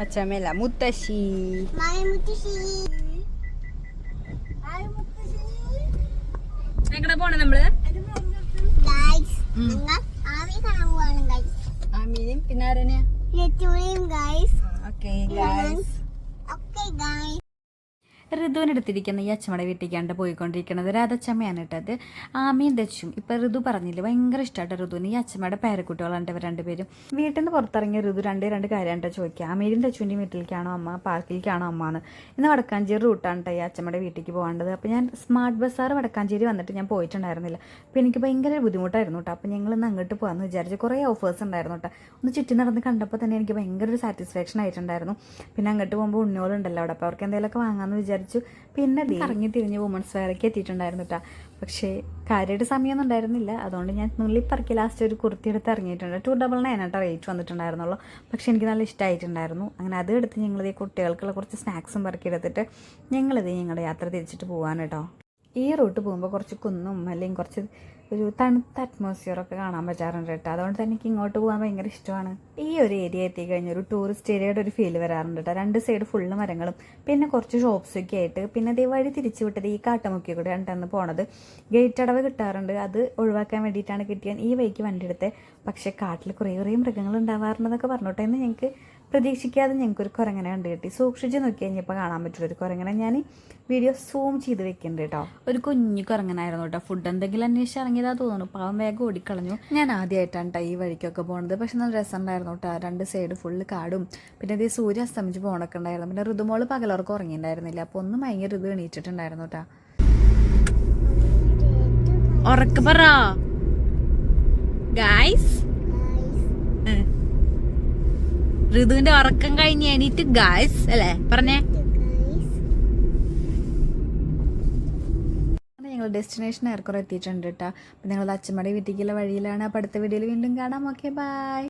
അച്ഛമ്മല്ല മുത്തശ്ശി. എങ്ങനെ പോണേ നമ്മൾ? ആമീനും പിന്നെ ആരനെയാ ഓക്കെ ഗൈസ് ഓക്കെ ഗൈസ് ഋതുവിനെടുത്തിരിക്കുന്ന ഈ അച്ഛമ്മയുടെ വീട്ടിലേക്കാണ്ട് പോയിക്കൊണ്ടിരിക്കുന്നത്. രാധച്ചമ്മയാണ് കേട്ടത് ആമയും ദച്ചും. ഇപ്പം ഋതു പറഞ്ഞില്ലേ ഭയങ്കര ഇഷ്ടമായിട്ട് ഋതുവിന്. ഈ അച്ഛമ്മയുടെ പേരക്കുട്ടികളാണ് ഇവർ രണ്ടുപേരും. വീട്ടിൽ നിന്ന് പുറത്തിറങ്ങിയ ഋതു രണ്ട് രണ്ട് കാര്യമായിട്ട് ചോദിക്കുക. ആമേരും ദച്ചുവിന്റെയും വീട്ടിലേക്കാണോ അമ്മ പാർക്കിലേക്കാണോ അമ്മ എന്ന് ഇന്ന് വടക്കാഞ്ചേരി റൂട്ടാണ് ഈ അച്ഛമ്മയുടെ വീട്ടിലേക്ക് പോകേണ്ടത്. അപ്പോൾ ഞാൻ സ്മാർട്ട് ബസ്സാറ് വടക്കാഞ്ചേരി വന്നിട്ട് ഞാൻ പോയിട്ടുണ്ടായിരുന്നില്ല. അപ്പോൾ എനിക്ക് ഭയങ്കര ബുദ്ധിമുട്ടായിരുന്നു കേട്ടോ. അപ്പോൾ ഞങ്ങൾ ഇന്ന് അങ്ങോട്ട് പോകാമെന്ന് വിചാരിച്ചു കുറേ ഓഫേഴ്സ് ഉണ്ടായിരുന്നു കേട്ടോ. ഒന്ന് ചുറ്റി നടന്ന് കണ്ടപ്പോൾ തന്നെ എനിക്ക് ഭയങ്കര ഒരു സാറ്റിസ്ഫാക്ഷൻ ആയിട്ടുണ്ടായിരുന്നു. പിന്നെ അങ്ങോട്ട് പോകുമ്പോൾ ഉണ്ണിയോളുണ്ടല്ലോ അവിടെ. അപ്പോൾ അവർക്ക് എന്തെങ്കിലുമൊക്കെ വാങ്ങാമെന്ന് വിചാരിച്ചു പിന്നെ ദേ കറങ്ങി തിരിഞ്ഞ് വുമൺസ് വെയറൊക്കെ എത്തിയിട്ടുണ്ടായിരുന്നു കേട്ടോ പക്ഷേ കാര്യമായിട്ട് സമയമൊന്നും ഉണ്ടായിരുന്നില്ല. അതുകൊണ്ട് ഞാൻ നുള്ളിപ്പറക്കി ലാസ്റ്റ് ഒരു കുർത്തി എടുത്ത് ഇറങ്ങിയിട്ടുണ്ട്. Two double nine auto rate വന്നിട്ടുണ്ടായിരുന്നുള്ളൂ. പക്ഷേ എനിക്ക് നല്ല ഇഷ്ടമായിട്ടുണ്ടായിരുന്നു അങ്ങനെ അത് എടുത്ത് ഞങ്ങളിത് കുട്ടികൾക്കുള്ള കുറച്ച് സ്നാക്സും പറക്കി എടുത്തിട്ട് ഞങ്ങളിത് ഞങ്ങളുടെ യാത്ര തിരിച്ചിട്ട് പോകാൻ കേട്ടോ ഈ റൂട്ട് പോകുമ്പോൾ കുറച്ച് കുന്നും അല്ലെങ്കിൽ കുറച്ച് ഒരു തണുത്ത അറ്റ്മോസ്ഫിയറൊക്കെ കാണാൻ പറ്റാറുണ്ട് കേട്ടോ. അതുകൊണ്ട് തന്നെ എനിക്ക് ഇങ്ങോട്ട് പോകാൻ ഭയങ്കര ഇഷ്ടമാണ്. ഈ ഒരു ഏരിയ എത്തിക്കഴിഞ്ഞാൽ ഒരു ടൂറിസ്റ്റ് ഏരിയയുടെ ഒരു ഫീൽ വരാറുണ്ട് കേട്ടോ. രണ്ട് സൈഡ് ഫുള്ള് മരങ്ങളും പിന്നെ കുറച്ച് ഷോപ്സ് ഒക്കെ ആയിട്ട് പിന്നെ അതേ വഴി തിരിച്ചു വിട്ടത് ഈ കാട്ടമുക്കി കൂടെ രണ്ടെന്ന് പോണത്. ഗേറ്റ് അടവ് കിട്ടാറുണ്ട്. അത് ഒഴിവാക്കാൻ വേണ്ടിയിട്ടാണ് കിട്ടിയാൽ ഈ വഴിക്ക് വണ്ടി എടുത്തത് പക്ഷേ കാട്ടിൽ കുറേ കുറേ മൃഗങ്ങൾ ഉണ്ടാവാറുണ്ടെന്നൊക്കെ പറഞ്ഞോട്ടെ. എന്ന് ഞങ്ങൾക്ക് പ്രതീക്ഷിക്കാതെ ഞങ്ങൾക്ക് ഒരു കുരങ്ങനെ കണ്ടു കിട്ടി. സൂക്ഷിച്ച് നോക്കി കഴിഞ്ഞപ്പോൾ കാണാൻ പറ്റുള്ള ഒരു കുരങ്ങനെ ഞാൻ വീഡിയോ സൂം ചെയ്ത് വെക്കുന്നുണ്ട് കേട്ടോ. ഒരു കുഞ്ഞു കുരങ്ങനായിരുന്നു കേട്ടോ. ഫുഡ് എന്തെങ്കിലും അന്വേഷിച്ച് ഇറങ്ങിയതാ തോന്നുന്നു. പാവം വേഗം ഓടിക്കളഞ്ഞു. ഞാൻ ആദ്യമായിട്ടാണ് കേട്ടോ ഈ വഴിക്കൊക്കെ പോണത്. പക്ഷെ നല്ല രസമുണ്ടായിരുന്നു കേട്ടോ രണ്ട് സൈഡ് ഫുള്ള് കാടും. പിന്നെ ഇത് സൂര്യ അസ്തമിച്ച് പോകണൊക്കെ ഉണ്ടായിരുന്നു. പിന്നെ ഋതുമോൾ പകലവർക്ക് ഉറങ്ങിയിട്ടുണ്ടായിരുന്നില്ല. അപ്പോൾ ഒന്നും ഭയങ്കര ഋതു എണീറ്റിട്ടുണ്ടായിരുന്നു കേട്ടോ ഉറക്കപ്പറ പറ. ഋതുവിന്റെ ഉറക്കം കഴിഞ്ഞ് എണീറ്റ് ഗായ്സ് അല്ലേ? പറഞ്ഞേ. ഞങ്ങൾ ഡെസ്റ്റിനേഷൻ ഏറെക്കുറെ എത്തിയിട്ടുണ്ട് കേട്ടോ അപ്പം നിങ്ങൾ അച്ഛമ്മടി വീട്ടിലേക്കുള്ള വഴിയിലാണ്. അപ്പം അടുത്ത വീഡിയോയിൽ വീണ്ടും കാണാം. Okay bye